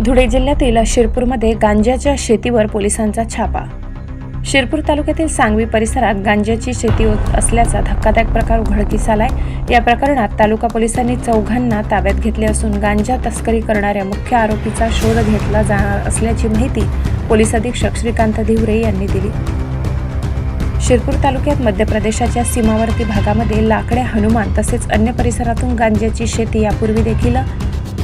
धुळे जिल्ह्यातील शिरपूरमध्ये गांजाच्या शेतीवर पोलिसांचा छापा. शिरपूर तालुक्यातील सांगवी परिसरात गांजाची शेती होत असल्याचा धक्कादायक प्रकार उघडकीस आलाय. या प्रकरणात तालुका पोलिसांनी चौघांना ताब्यात घेतले असून गांजा तस्करी करणाऱ्या मुख्य आरोपीचा शोध घेतला जाणार असल्याची माहिती पोलीस अधीक्षक श्रीकांत धिवरे यांनी दिली. शिरपूर तालुक्यात मध्य प्रदेशाच्या सीमावर्ती भागामध्ये लाकड्या हनुमान तसेच अन्य परिसरातून गांजाची शेती यापूर्वी देखील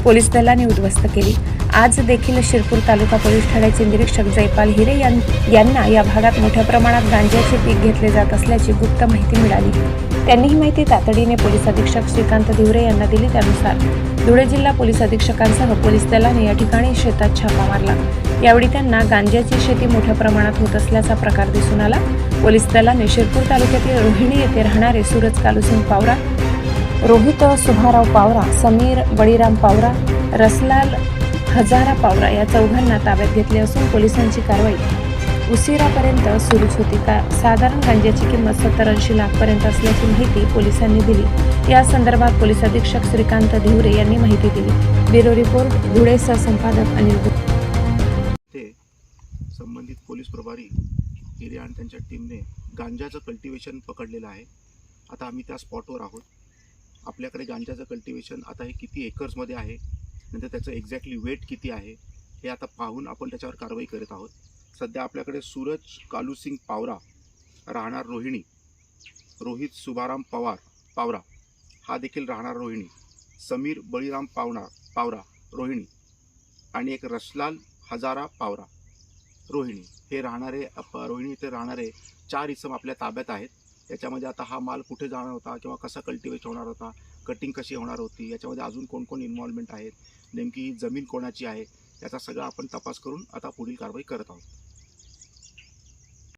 पोलीस दलाने उद्ध्वस्त केली. आज देखील शिरपूर तालुका पोलीस ठाण्याचे निरीक्षक जयपाल हिरे यां- यांना या भागात मोठ्या प्रमाणात गांज्याचे पीक घेतले जात असल्याची गुप्त माहिती मिळाली. त्यांनी ही माहिती तातडीने पोलीस अधीक्षक श्रीकांत धिवरे यांना दिली. त्यानुसार धुळे जिल्हा पोलीस अधीक्षकांसह पोलीस दलाने या ठिकाणी शेतात छापा मारला. यावेळी त्यांना गांज्याची शेती मोठ्या प्रमाणात होत असल्याचा प्रकार दिसून आला. पोलीस दलाने शिरपूर तालुक्यातील रोहिणी येथे राहणारे सूरज कालुसिंग पावरा रोहित सुभाराव पावरा समीर बळीराम पावरा रसलाल हजारा पावरा या चौघांना ताब्यात घेतले असून पोलिसांची कारवाई उशिरापर्यंत सुरूच होती. का साधारण गांजाची किंमत सत्तर ऐंशी लाखपर्यंत असल्याची माहिती पोलिसांनी दिली. या संदर्भात पोलीस अधीक्षक श्रीकांत धिवरे यांनी माहिती दिली. ब्युरो रिपोर्ट धुळे सहसंपादक अनिल ते संबंधित पोलीस प्रभारी हिरे आणि त्यांच्या टीमने गांजाचं कल्टिवेशन पकडलेलं आहे. आता आम्ही त्या स्पॉटवर आहोत. आपल्याकडे गांजाचं कल्टिवेशन आता हे किती एकर्समध्ये आहे? नंतर त्याचं एक्झॅक्टली वेट किती आहे? हे आता पाहून आपण त्याच्यावर कारवाई करत आहोत. सध्या आपल्याकडे सूरज कालूसिंग पावरा राहणार रोहिणी रोहित सुभाराम पवार पावरा हा देखील राहणार रोहिणी समीर बळीराम पावना पावरा रोहिणी आणि एक रसलाल हजारा पावरा रोहिणी. हे राहणारे अप- रोहिणी इथे राहणारे चार इसम आपल्या ताब्यात आहेत. याच्यामध्ये आता हा माल कुठे जाणार होता किंवा कसा कल्टिवेट होणार होता कटिंग कशी होणार होती याच्यामध्ये अजून कोण कोण इन्व्हॉल्वमेंट आहेत नेमकी ही जमीन कोणाची आहे याचा सगळा आपण तपास करून आता पुढील कारवाई करत आहोत.